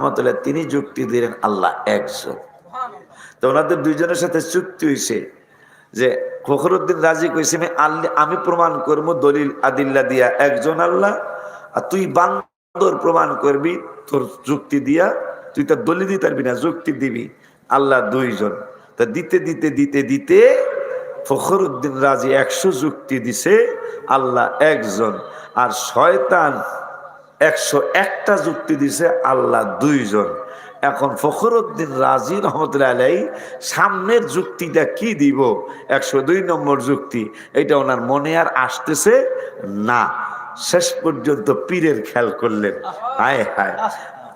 রহমতুল্লাহ তিনি যুক্তি দিলেন আল্লাহ একজন। তো ওনাদের দুইজনের সাথে চুক্তি হয়েছে যে ফখরুদ্দিন রাজি কইছে, আমি আমি প্রমাণ করব দলিল আদিল্লা দিয়া একজন আল্লাহ, আর তুই বান্দর প্রমাণ করবি, তোর যুক্তি দিয়া, তুই তার দলিল দিতে পারবি না, যুক্তি দিবি আল্লাহ দুইজন। তা দিতে দিতে দিতে দিতে ফখরুদ্দিন রাজি একশো যুক্তি দিছে, আল্লাহ একজন। আর শয়তান একশো একটা যুক্তি দিছে আল্লাহ দুইজন। এখন ফখরুদ্দিন রাজি রহমতুল্লাহ সামনের যুক্তিটা কি দিব? একশো দুই নম্বর যুক্তি, এটা ওনার মনে আর আসতেছে না। শেষ পর্যন্ত পীরের খেয়াল করলেন। হায় হায়।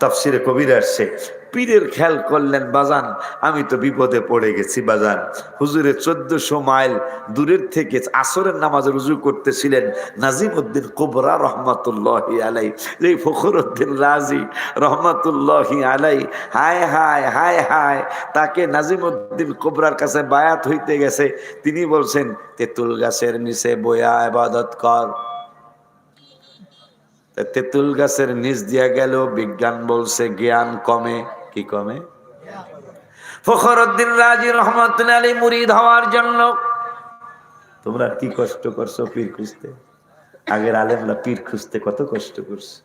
তফসিরে কবির আসছে, পীরের খেয়াল করলেন, বাজান, আমি তো বিপদে পড়ে গেছি, বাজান। হুজুরে চোদ্দশো মাইল দূরের থেকে আসরের নামাজে রুজু করতেছিলেন নাজিম উদ্দিন কোবরা রহমাতুল্লাহ আলাই এই ফখর উদ্দিন রাজি রহমাতুল্লাহ আলাই হায় হায় হায় হায়, তাকে নাজিম উদ্দিন কোবরার কাছে বায়াত হইতে গেছে। তিনি বলছেন, তেঁতুল গাছের নিচে বয়া আবাদত কর। তেঁতুল গাছের নিচ দিয়া গেল, বিজ্ঞান বলছে জ্ঞান কমে। কি কমে? ফখরুদ্দিন রাজি রহমতুল্লাহ আলী মুরিদ হওয়ার জন্য। তোমরা কি কষ্ট করছ পীর খুঁজতে? আগের আলেমরা পীর খুঁজতে কত কষ্ট করছে।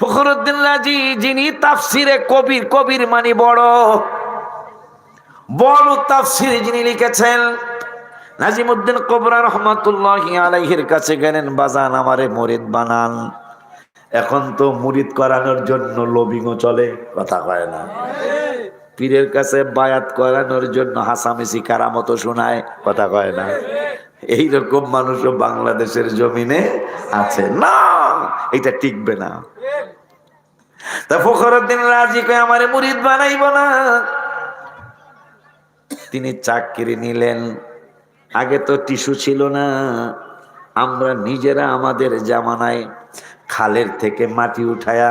ফখরুদ্দিন রাজি, যিনি তাফসিরে কবির কবির মানে বড়। বড় তাফসিরে যিনি লিখেছেন, নাজিমুদ্দিন কবরা রহমাতুল্লাহ আলাইহির কাছে গেলেন, বাজান আমারে মরিদ বানান। এখন তো মুরিদ করানোর জন্য লবিংও চলে, কথা কয় না। পীরের কাছে বায়াত করানোর জন্য হাসামেসি কারামতো শোনায়, কথা কয় না। এইরকম মানুষও বাংলাদেশের জমিনে আছে। না, এটা টিকবে না। তা ফখরুদ্দিন রাজি কয়, আমারে মুরিদ বানাইব না। তিনি চাকরি নিলেন। আগে তো টিস্যু ছিল না। আমরা নিজেরা আমাদের জামানায় খালের থেকে মাটি উঠায়া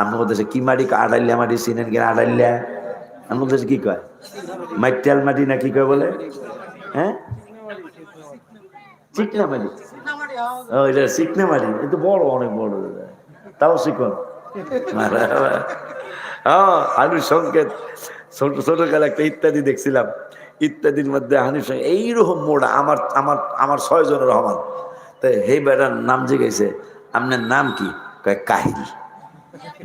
আমি দেশে কি মাটি আড়াইলা মাটি চিনেন কিনা আড়াইলা আমি দেশে কি কয়? মাইটাল মাটি না কি কয় বলে? হ্যাঁ? চিকনা মাটি। ও, এটা চিকনা মাটি এটা বড়, অনেক বড়। তাও চিকন? হ্যাঁ আলু সংকেত, ছোট ছোট কালে একটা ইত্যাদি দেখছিলাম। ইত্যাদির মধ্যে হানিফ সঙ্গে এইরকম মোড়া, আমার আমার আমার ছয় জনের রহমান। তাই হে বেটার, নাম জিজ্ঞেসে আপনার নাম কি? কয় কাহিল।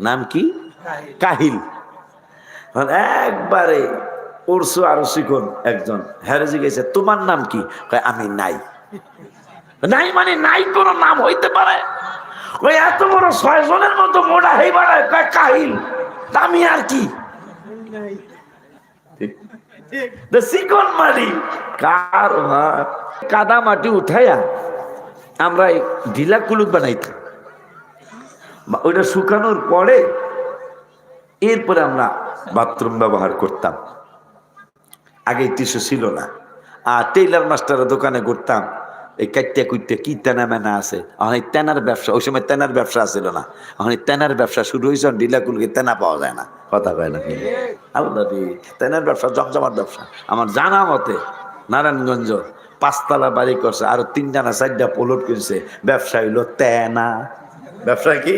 নাম কি? কাহিল। একবারে উড়সু আরও শিখুন একজন। হ্যারে জিজ্ঞেসে তোমার নাম কি? কয় আমি নাই। নাই মানে নাই কোনো নাম হইতে পারে। ওই এত বড় ছয় জনের মতো মোড়া হেই বাড়ায়। কয় কাহিল আমি আর কি? মাটি কার কাদা মাটি উঠাইয়া আমরা ঢিলা কুলুক বানাইতাম। ওইটা শুকানোর পরে এরপরে আমরা বাথরুম ব্যবহার করতাম। আগে টিস্যু ছিল না। আর টেইলার মাস্টারের দোকানে ঘুরতাম। এই কাইটে কুইটে কি তেনা মেনা আছে? এখন তেনার ব্যবসা, ওই সময় তেনার ব্যবসা ছিল না। এখন তেনার ব্যবসা শুরু হয়েছে ডিলা কুলকে তেনা পাওয়া যায় না। কথা কয় না আল্লাহ তেনার ব্যবসা জমজমার ব্যবসা। আমার জানা মতে, নারায়ণগঞ্জ পাঁচতলা বাড়ি করছে, আর তিনটা না চারটা পোলট কিনছে। ব্যবসা হইল তেনা। ব্যবসা কি।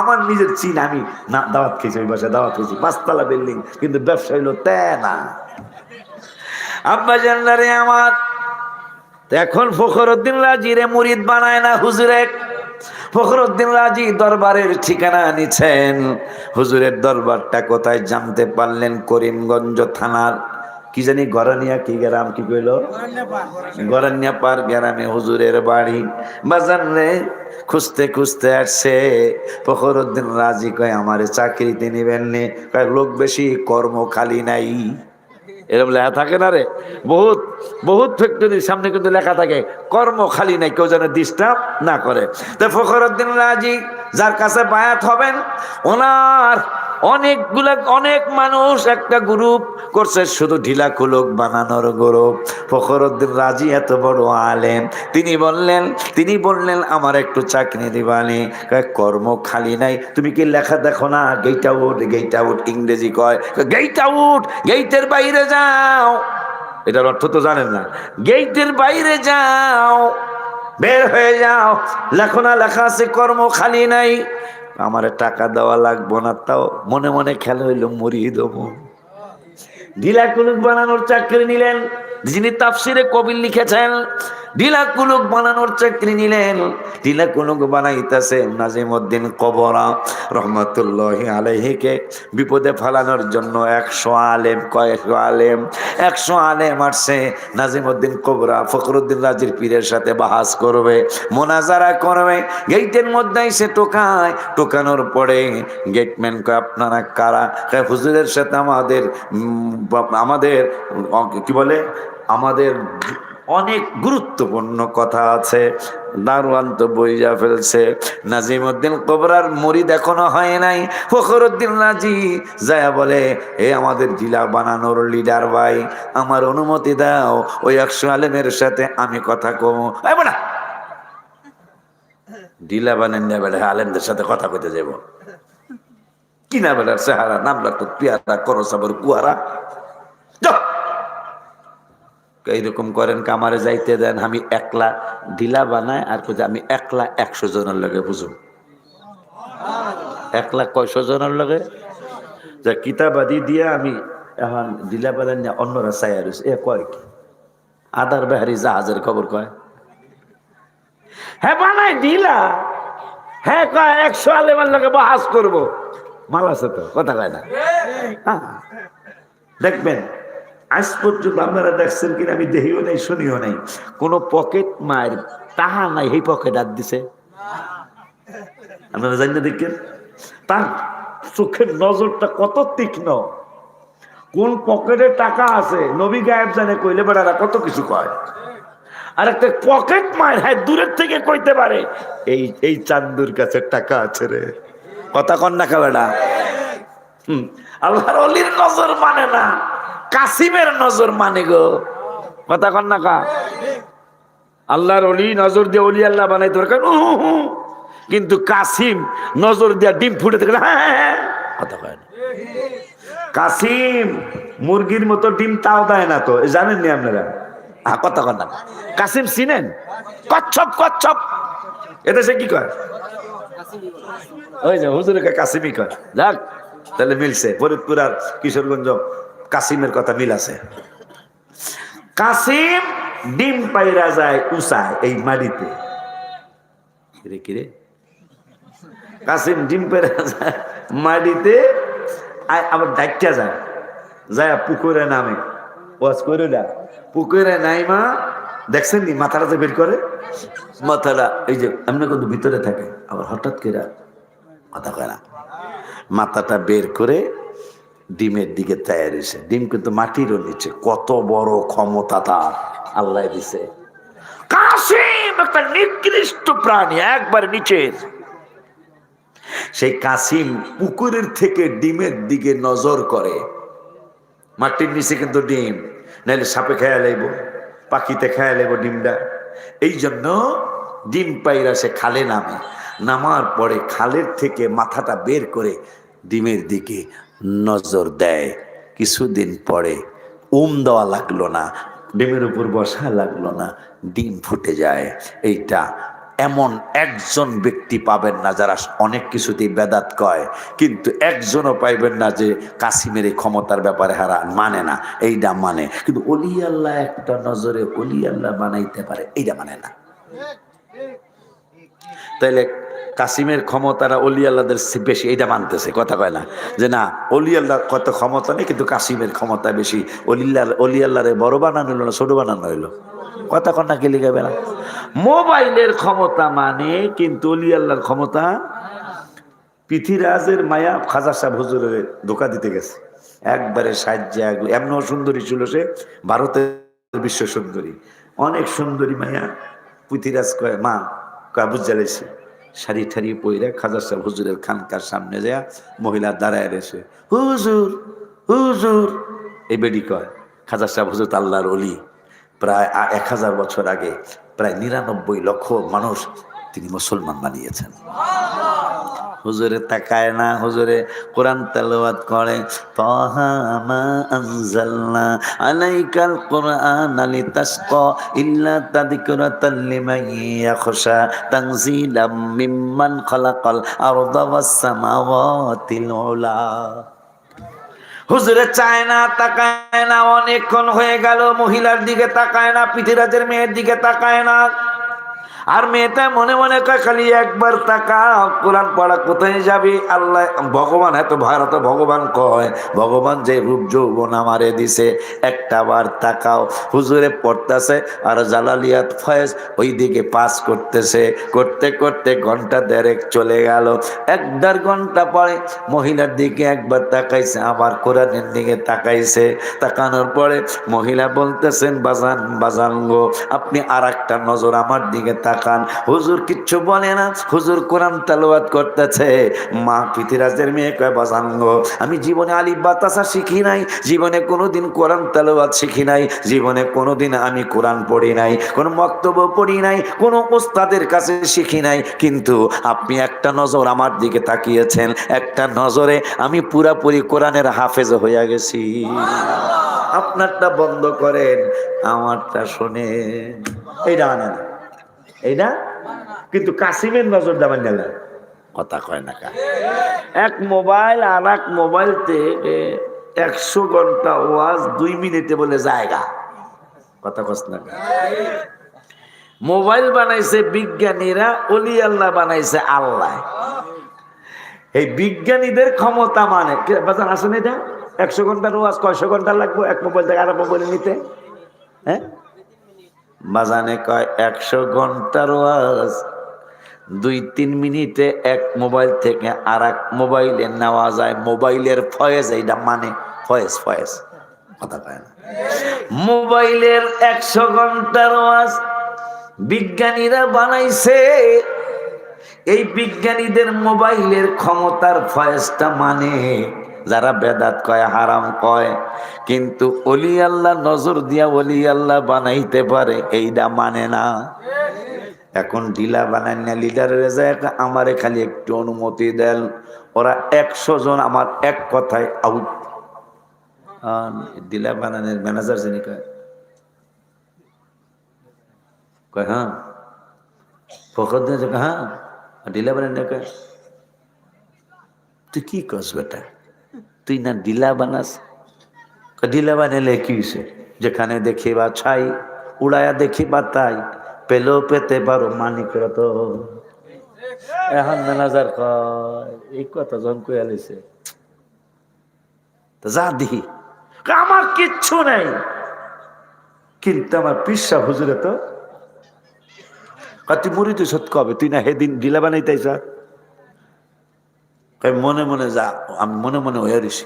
আমার নিজের চিন, আমি না, দাওয়াত খেয়েছি, ওই বাসায় দাওয়াত খেয়েছি, পাঁচতলা বিল্ডিং কিন্তু ব্যবসা হইল তেনা। আব্বা জান্নারে আমার এখন ফখরুদ্দিন রাজিরে মুরিদ বানায় না হুজুরে ফখরুদ্দিন রাজি দরবারের ঠিকানা নিছেন। হুজুরের দরবারটা কোথায় জানতে পারলেন? করিমগঞ্জ থানার কি জানি গরানিয়া কি গ্রাম, কি কইল? গরানিয়া পার গ্রামে হুজুরের বাড়ি। বাজান রে খুঁজতে খুঁজতে আসছে, ফখরুদ্দিন রাজি কয়, আমারে চাকরিতে নেবেন নে। লোক বেশি কর্ম খালি নাই। এরকম লেখা থাকে না রে? বহুত বহুত ফ্যাক্টরির সামনে কিন্তু লেখা থাকে কর্ম খালি নাই। কেউ যেন ডিস্টার্ব না করে। তো ফখরুদ্দিন রাজি, যার কাছে বায়াত হবেন, ওনার অনেকগুলো, অনেক মানুষ একটা গ্রুপ করছে, শুধু ঢিলা কুলক বানানোর গ্রুপ ফখরুদ্দিন রাজি এত বড় আলেম। তিনি বললেন তিনি বললেন, আমার একটু চাকরি দিবানি। কর্ম খালি নাই। তুমি কি লেখা দেখো না? গেট আউট গেট আউট ইংরেজি কয়। গেট আউট গেটের বাইরে যাও। এটার অর্থ তো জানেন না। গেটের বাইরে যাও, বের হয়ে যাও। লেখো না, লেখা আছে, কর্ম খালি নাই। আমারে টাকা দেওয়া লাগবো না, তাও মনে মনে খেলা হইল মরিয়ে দেবো। ঢিলা কুলুক বানানোর চাকরি নিলেন, যিনি তাফসিরে কবির লিখেছেন ঢিলা কুলুক বানানোর চাকরি নিলেন। ঢিলা কুলুক বানাইতেছে নাজিমউদ্দিন কবরা রহমতুল্লাহ আলহিকে বিপদে ফেলানোর জন্য একশো আলেম, কয়েকশো আলেম, একশো আলেম আসছে। নাজিমউদ্দিন কবরা ফখরুদ্দিন রাজির পীরের সাথে বাহাস করবে, মোনাজারা করবে। গেটের মধ্যে সে টোকায়। টোকানোর পরে গেটম্যান কয়, আপনারা কারা? হুজুরের সাথে আমাদের আমাদের, কি বলে? আমাদের অনেক গুরুত্বপূর্ণ কথা আছে। দারোয়ান তো বইয়া ফেলছে নাজিমউদ্দিন কবরার মরিদ এখনও হয় নাই। ফখরুদ্দিন রাজি যায়া বলে, এ আমাদের জেলা বানানোর লিডার ভাই, আমার অনুমতি দাও, ওই একশো আলেমের সাথে আমি কথা কমো। বেটা ডিলা বানেন না বেটা, আলেমদের সাথে কথা কইতে যাব কি না বেটার চেহারা, নাম লাগতো পিয়ারা, করো সাবর, কুয়ারা। যাও। এইরকম করেন কামারে যাইতে দেন, আমি একলা ঢিলা বানাই আর কোথায় আমি একলা একশো জনের লগে বুঝুন এক লাখ কয়শো জনের লগে? যা কিতাবাদি দিয়ে আমি এখন ঢিলা বানাই না অন্যরা চাই আর এ কয় কি? আদার বেহারি জাহাজের খবর কয়? হ্যাঁ বানাই ঢিলা হ্যাঁ কয় একশো আলেমার লগে বাহাস করব। মাল আছে তো, কথা কয় না? হ্যাঁ। দেখবেন আজ পর্যন্ত আপনারা দেখছেন কিনা আমি দেহিও নাই, শুনিও নাই। কোন পকেট মার তাহা নাই এই পকেট আর দিছে। আপনারা জানি না দেখেন? তার চোখের নজরটা কত তীক্ষ্ণ। কোন পকেটে টাকা আছে, নবী গায়েব জানে, কইলে বেড়ারা কত কিছু কয়। আর একটা পকেট মার হ্যাঁ দূরের থেকে কইতে পারে, এই এই চান্দুর কাছে টাকা আছে রে। কথা কন না বেড়া? হুম, আল্লাহর অলির নজর মানে না। কাসিমের নজর মানে গো। কথা কন না কা। আল্লাহর অলি নজর দিয়ে অলি আল্লাহ বানাই উহু। কিন্তু কাসিম নজর দিয়া ডিম ফুটে থেকে। হ্যাঁ হ্যাঁ, হ্যাঁ। কথা কয় কাসিম মুরগির মতো ডিম তাও দেয় না তো জানেন নি আপনারা? হ্যাঁ কথা না কাসিম চিনেন? কচ্ছপ কচ্ছপ। এদেশে কি কয়? ওই যে হুজুরকে কাসিমই কয়। যাক তাহলে মিলছে। ফরিদপুর আর কিশোরগঞ্জ। কাসিমের কথা মিল আছে। কাসিম ডিম পাইরা যায় উষায় এই মাটিতে কিরে কিরে? কাসিম ডিম পাইরা যায় মাটিতে আবার ডাক্তা যায়। যায় পুকুরে নামে। ওয়াজ করে না, পুকুরে নাই মা দেখছেন নি মাথাটা যে বের করে? মাথাটা, এই যে, এমনি কিন্তু ভিতরে থাকে। আবার হঠাৎ করে কয় না মাথাটা বের করে ডিমের দিকে তৈরি হয়েছে ডিম কিন্তু মাটিরও নিচে। কত বড় ক্ষমতা তার। আল্লাহ দিছে। কাসিম একটা নিকৃষ্ট প্রাণী, একবার নিচের। সেই কাসিম পুকুরের থেকে ডিমের দিকে নজর করে। মাটির নিচে কিন্তু ডিম। নাহলে সাপে খেয়া লাইব পাখিতে খেয়া লাইব ডিমটা। এই জন্য ডিম পাইরা সে খালে নামে। নামার পরে খালের থেকে মাথাটা বের করে ডিমের দিকে নজর দেয়। কিছুদিন পরে উম দেওয়া লাগল না, ডিমের উপর বসা লাগল না, ডিম ফুটে যায়। এইটা এমন একজন ব্যক্তি পাবেন না যারা অনেক কিছুতেই বেদাত কয়, কিন্তু একজনও পাইবেন না যে কাসিমের এই ক্ষমতার ব্যাপারে হারা মানে না এইটা মানে। কিন্তু অলি আল্লাহ একটা নজরে অলি আল্লাহ বানাইতে পারে এইটা মানে না। তাইলে কাসিমের ক্ষমতারা অলি আল্লাহদের বেশি এটা মানতেছে, কথা কয় না। যে না, অলি আল্লাহ কত ক্ষমতা নেই, কিন্তু কাসিমের ক্ষমতা বেশি। অলিল্লাহ, অলি আল্লাহরে বড় বানানো হলো না, ছোট বানানো হইল? কথা কন্যা কে লিখাবে না মোবাইলের ক্ষমতা মানে কিন্তু অলি আল্লাহর ক্ষমতা? পৃথিরাজের মায়া খাজা সাহেব হুজুরের ধোকা দিতে গেছে। একবারে সাজ্জা এমন সুন্দরী ছিল সে, ভারতের বিশ্ব সুন্দরী। অনেক সুন্দরী মায়া পৃথিরাজ কয়, মা কাবুজ জ্বালাইছে। শাড়ি ঠাড়ি পইরা খাজা সাহেব হুজুরের খানকার সামনে যায় মহিলা দাঁড়ায় রয়েছে। হুজুর হুজুর, এই বেডি কয় খাজা সাহেব হুজুর আল্লাহর অলি প্রায় এক হাজার বছর আগে প্রায় নিরানব্বই লক্ষ মানুষ তিনি মুসলমান বানিয়েছেন। হুজুরে তাকায় না, হুজুরে কোরআন তেলাওয়াত করে। আলাইকাল কোরআন ইল্লা তাযকিরাতাল লিমান ইয়াখশা তানজিলাম মিম্মান আরদা উলা। হুজুরে চায় না, তাকায় না, অনেকক্ষণ হয়ে গেল, মহিলার দিকে তাকায় না, পৃথিরাজের মেয়ের দিকে তাকায় না। আর মেয়েটা মনে মনে কয়, খালি একবার তাকা কোরআন পড়া কোথায় যাবি? আল্লাহ, ভগবান, এত ভারত ভগবান কয়, ভগবান যে রূপ যৌবন আমারে দিছে, একটা বার তাকাও। হুজুরে পড়তেছে, আর জালালিয়াত ফয়েজ ওই দিকে পাস করতেছে, করতে করতে ঘণ্টা দেড়েক চলে গেল। এক দেড় ঘণ্টা পরে মহিলার দিকে একবার তাকাইছে, আবার কোরআনের দিকে তাকাইছে। তাকানোর পরে মহিলা বলতেছেন, বাজান বাজান গো, আপনি আর একটা নজর আমার দিকে তাকান হুজুর কিচ্ছু বলে না। হুজুর কোরআন তালোয়াত করতেছে। মা পৃথিরাজের মেয়ে কয়, বাজান গো, আমি জীবনে আলিফ বাতাসা শিখি নাই। জীবনে কোনোদিন কোরআন তালোয়াত শিখি নাই। জীবনে কোনোদিন আমি কোরআন পড়ি নাই। কোনো বক্তব্য পড়ি নাই। কোনো ওস্তাদের কাছে শিখি নাই। কিন্তু আপনি একটা নজর আমার দিকে তাকিয়েছেন। একটা নজরে আমি পুরাপুরি কোরআনের হাফেজ হইয়া গেছি। আপনারটা বন্ধ করেন। আমারটা শোনেন। এইটা মানে না এইটা কিন্তু কাসিমের নজর দেবেন গেলে কথা কয় না এক মোবাইল আর এক মোবাইল থেকে একশো ঘণ্টা ওয়াজ দুই মিনিটে বলে জায়গা। কথা কস না মোবাইল বানাইছে বিজ্ঞানীরা, অলি আল্লাহ বানাইছে আল্লাহ। এই বিজ্ঞানীদের ক্ষমতা মানে বাজার আসেন এটা? একশো ঘণ্টার ওয়াজ কয়শো ঘণ্টা লাগবে? এক মোবাইল থেকে আরেক মোবাইল নিতে। হ্যাঁ? বাজানে কয়, একশো ঘণ্টার ওয়াজ দুই তিন মিনিটে এক মোবাইল থেকে আর এক মোবাইলে নেওয়া যায়। মোবাইলের ফয়েজ, এইটা মানে ফয়েজ ফয়েজ। কথা পায় না। মোবাইলের একশো ঘণ্টার ওয়াজ বিজ্ঞানীরা বানাইছে। এই বিজ্ঞানীদের মোবাইলের ক্ষমতার ফয়েজটা মানে যারা বেদাত কয়, হারাম কয়, কিন্তু অলি আল্লাহ নজর দিয়া অলি আল্লাহ বানাইতে পারে এইটা মানে না। এখন ঢিলা বানাই না লিডারের আমারে খালি একটু অনুমতি দেন। ওরা একশো জন আমার এক কথায় আউট ডিলা বানানের ম্যানেজার যিনি কয় কয় হ্যাঁ। ফখর হ্যাঁ ডিলা বানান কয়। তুই কি কস বেটা? তুই না ডিলা বানাস? ডিলা বানালে কি হয়েছে যেখানে দেখি বা ছাই উড়ায়া দেখি বা তাই, পেলেও পেতে পারো মানিক রত এখন ম্যানেজার কয়, এই কথা জন কয়ে আলিছে যা দিহি। আমার কিচ্ছু নেই। কিন্তু আমার পিসা হুজুরে তো। তুই তুই সত্য কবে? তুই না হেদিন ডিলা বানাইতেছ কয়, মনে মনে যা, আমি মনে মনে হয়ে দিছি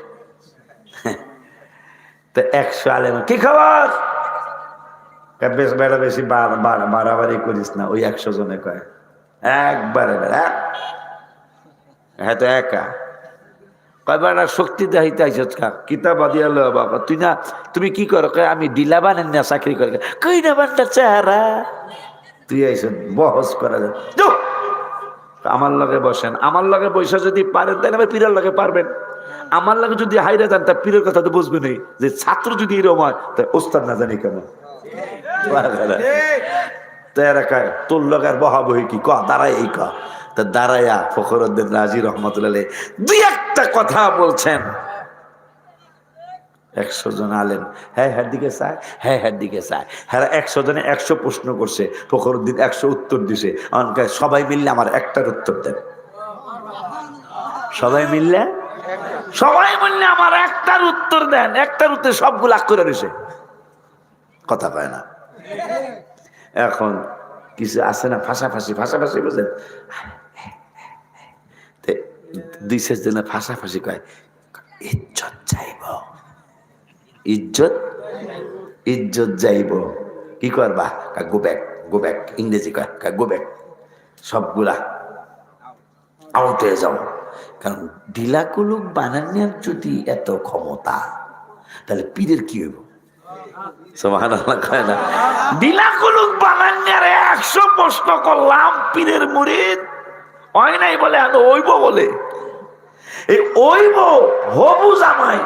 তো একশো আলেম কি খবর? বেশ বেড়া, বেশি বাড়াবাড়ি করিস না। ওই একশো জনে কয়, একবারে বেড়া হ্যাঁ? তো একা। কয়বার শক্তি দেখাইতে আইসত কা? কিতাব আদিয়াল বাবা তুই না, তুমি কি করো? কয়, আমি ডিলা বানেন না, চাকরি করে। কই না বান্ডার চেহারা? তুই আইস বহস করা যায়। আমার লগে বসেন। আমার লগে বৈশা যদি পারেন তাহলে আমার পীরের লগে পারবেন। আমার লগে যদি হাইরা যান, তা পীরের কথা তো বুঝবে নেই। যে ছাত্র যদি এরকম হয় তাই ওস্তাদ না জানি কেমন। দাঁড়াইয়া তোর লগার বহাবহি কি? ক ক। তা ফখরুদ্দিন রাজি রহমতুল্লাহ দুই একটা কথা বলছেন। একশো জন আলেন হ্যাঁ হ্যাঁ দিকে চায়। হ্যাঁ হ্যাঁ দিকে চায়। হ্যাঁ একশো জনে একশো প্রশ্ন করছে, ফখরুদ্দিন একশো উত্তর দিছে। আমাকে সবাই মিললে আমার একটার উত্তর দেন। সবাই মিললে? সবাই মিললে আমার একটার উত্তর দেন। একটার উত্তর সবগুলো করে দিছে। কথা পায় না। এখন কিছু আছে না? ফাঁসাফাঁসি ফাঁসাফাঁসি বুঝলেন? দুই শেষ দিনে ফাঁসাফাঁসি কয়। ইজ্জত ইজ্জত যাইব। কি করবা? গো ব্যাক গো ব্যাক ইংরেজি কয় গো ব্যাক সবগুলা আউট হয়ে যাও। কারণ ডিলাকুলুক বানানোর যদি এত ক্ষমতা, তাহলে পীরের কি হইব? না। একশো পীরের বলে বলে? এই জামাই।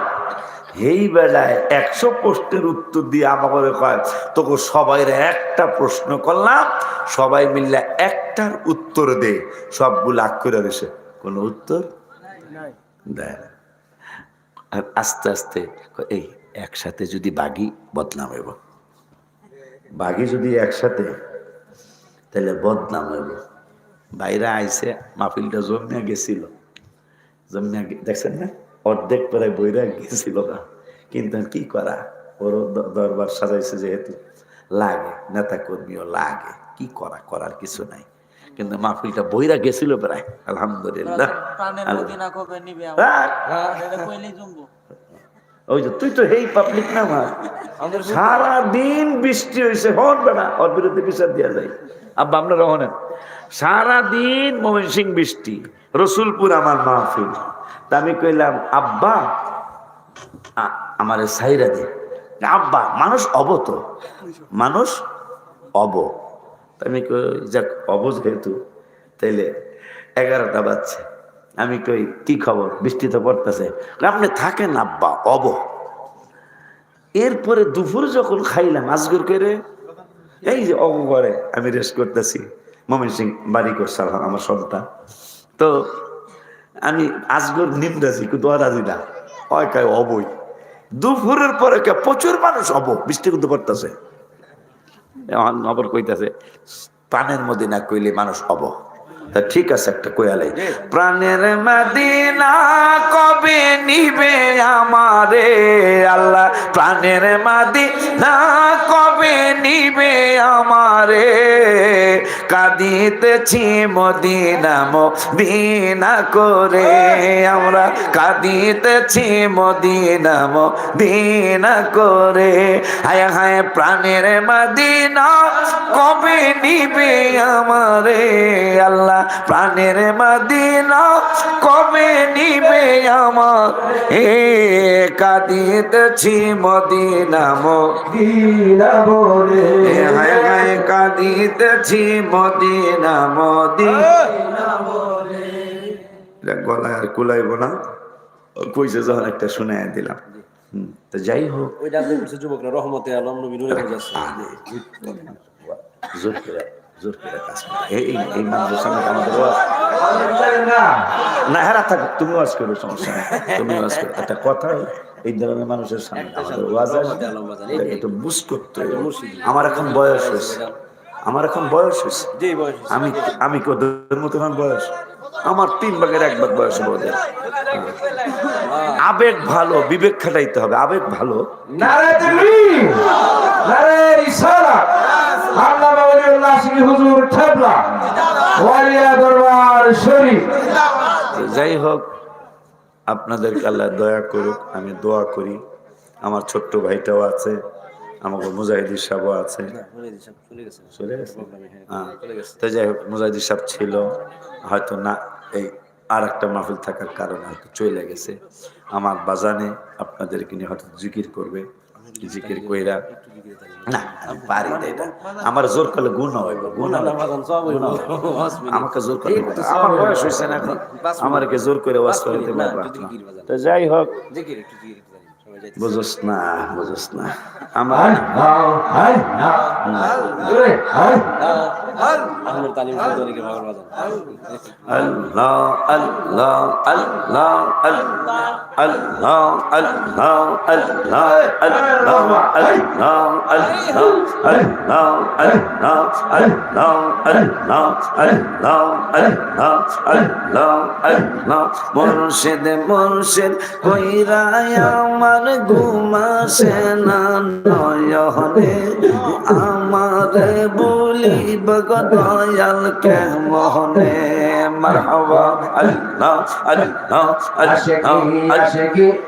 এই বেলায় একশো প্রশ্নের উত্তর দিয়ে আমাকে কয় তোকে সবাই একটা প্রশ্ন করলাম সবাই মিললে একটার উত্তর দে। সবগুলো আগ করে রয়েছে কোনো উত্তর? দেয়। আর আস্তে আস্তে এই একসাথে যদি বাগি বদনাম হইব। বাঘে যদি একসাথে তাহলে বদনাম হইব। বাইরে আইসে মাহফিলটা জমিয়া গেছিল। জমিয়া দেখছেন না? অর্ধেক প্রায় বইরা গেছিল না। কিন্তু কি করা? ওর দরবার সাজাইছে যেহেতু। লাগে নেতা কর্মীও লাগে। কি করা? করার কিছু নাই। কিন্তু মাহফিলটা বইরা গেছিল প্রায়। আলহামদুলিল্লাহ। জমবো। ওই যে তুই তো হেই পাবলিক না মা সারা দিন বৃষ্টি হয়েছে হন বেড়া। ওর বিরুদ্ধে বিচার দেওয়া যায় আব্বা আপনারা হনেন। সারা দিন মোহন সিং বৃষ্টি। রসুলপুর আমার মাহফিল। তা আমি কইলাম, আব্বা আমার সাইরা দে। আব্বা, মানুষ অব তো। মানুষ অব। আমি কই, যাক অবজ যেহেতু, তাইলে এগারোটা বাজছে। আমি কই, কি খবর? বৃষ্টি তো পড়তেছে। আপনি থাকেন, আব্বা, অব। এরপরে দুপুর যখন খাইলাম, আজগর করে এই যে অব করে আমি রেস্ট করতেছি। মমিন সিং বাড়ি করছে আমার সন্তান। তো আমি আজগর নিমরাজি অরাজি না। হয় কায় অবই দুপুরের পরে কে প্রচুর মানুষ অব বৃষ্টি কিন্তু পড়তেছে। আবার কইতাছে মধ্যে মদিনা কইলে মানুষ অব ঠিক আছে একটা কয়ালাই প্রাণের মদিনা কবে নিবে আমারে আল্লাহ? প্রাণের মদিনা কবে নিবে আমারে? কাঁদিতেছি মদিনা মদিনা করে। আমরা কাঁদিতেছি মদিনা মদিনা করে। হায় হায় প্রাণের মদিনা কবে নিবে আমারে আল্লাহ? প্রাণের মদিনা কবে নিবে আমার এ কাঁদিতেছি মদিনা মদিনা বলে হায় হায় কাঁদিতেছি মদিনা মদিনা বলে গলায় আর কুলাইব না কইছে যখন একটা শুনে দিলাম তো যাই হোক ওইটা আপনি বলছে যুবকরা রহমতে আলম নবী নুরে বোঝাচ্ছে জোর করে জোর করে কাজ এই এই- এই মানুষের সামনে আমাদের না হেরা থাক তুমি ওয়াজ করো সমস্যা নেই। তুমি ওয়াজ করো। একটা কথা এই ধরনের মানুষের সামনে আমাদের ওয়াজ একটু বুঝ করতে আমার এখন বয়স হয়েছে। আমার এখন বয়স হয়েছে। যে আমি আমি কি মতো আমার বয়স? আমার তিন ভাগের এক ভাগ বয়স হবে আবেগ ভালো বিবেক খাটাইতে হবে। আবেগ ভালো। যাই হোক আপনাদেরকে আল্লাহ দয়া করুক, আমি দোয়া করি। আমার ছোট্ট ভাইটাও আছে, আমাকে মুজাহিদুর সাহেবও আছে। হ্যাঁ। তো যাই হোক মুজাহিদুর সাহেব ছিল, হয়তো না, এই আর একটা মাহফিল থাকার কারণে হয়তো চলে গেছে। আমার বাজানে আপনাদেরকে নিয়ে হয়তো জিকির করবে। জিকির কইরা না আমি পারি না এটা। আমার জোর করলে গুণ হইব গুণ। আমাকে জোর করে আমার বয়স হয়েছে না এখন। আমাকে জোর করে ওয়াজ করতে পারবা না। তো যাই হোক বুঝোস না বুঝোস না। আমার আল্লাহ আল্লাহ আল্লাহ আল্লাহ। আল্লাহ আল্লাহ আল্লাহ আল্লাহ আল্লাহ আল্লাহ আল্লাহ আল্লাহ আল্লাহ আল্লাহ আল্লাহ আল্লাহ আল্লাহ আল্লাহ মুর্শিদ মুর্শিদ কইরায় আমার ঘুমাসে না, নয়নে আমার বলিব দয়াল কে মোহনে মারহাবা? আল্লাহ আল্লাহ আশিকি আল্লাহ আশিকি ওইলা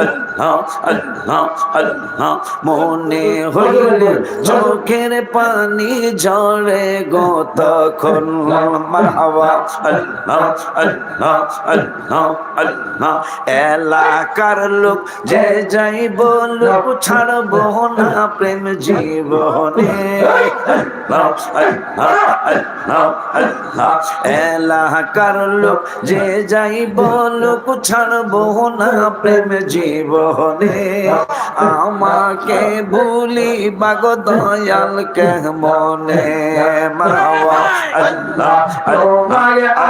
আল্লাহ আল্লাহ আল্লাহ মনে হইল চোখের পানি ঝরে গো তখন। মারহাবা। আল্লাহ আল্লাহ আল্লাহ আল্লাহ এলাকার লোক যে যাই বলুক ছাড়বো না প্রেম জীবনে। আল্লাহ আল্লাহ আল্লাহ আল্লাহ এলাকার লোক যে যাই বলুক ছাড়বো না প্রেম জীবনে। আমাকে ভুলি বাগ দয়াল কে মনে মাওয়া আল্লাহ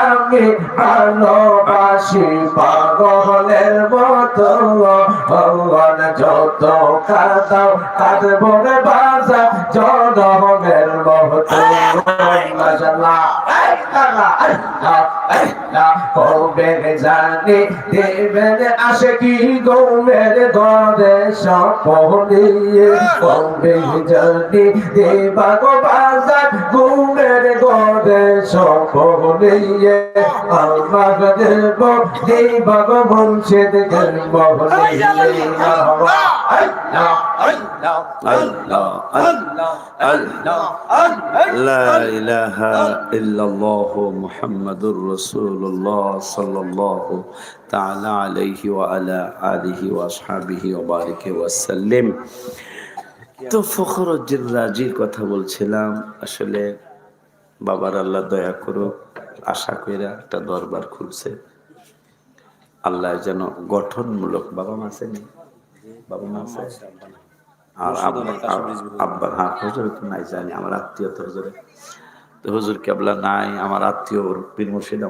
আমি ভালোবাসি পাগলের মতো ভগবান যত কাঁদাও কাঁদব রে বাজা জনমের মতো মাশাআল্লাহ কৌবের জানি দেবের আসে কি গৌমের গড়ে সপনিয়ে কৌবের জানি দেবা গো বাজার محمد رسول الله صلى الله تعالى عليه وعلى آله وأصحابه وبارك وسلم তো ফখরুদ্দিন রাজির কথা বলছিলাম আসলে বাবার আল্লাহ দয়া করুক আশা কইরা একটা দরবার খুলছে আল্লাহ যেন গঠনমূলক বাবা মা আছে নি? বাবা মা আছে আর আব্বা আব্বা হ্যাঁ হুজুর তো নাই জানি আমার আত্মীয় তো হুজুরে তো হুজুর কেবলা নাই আমার আত্মীয় পীর মুর্শিদ আমার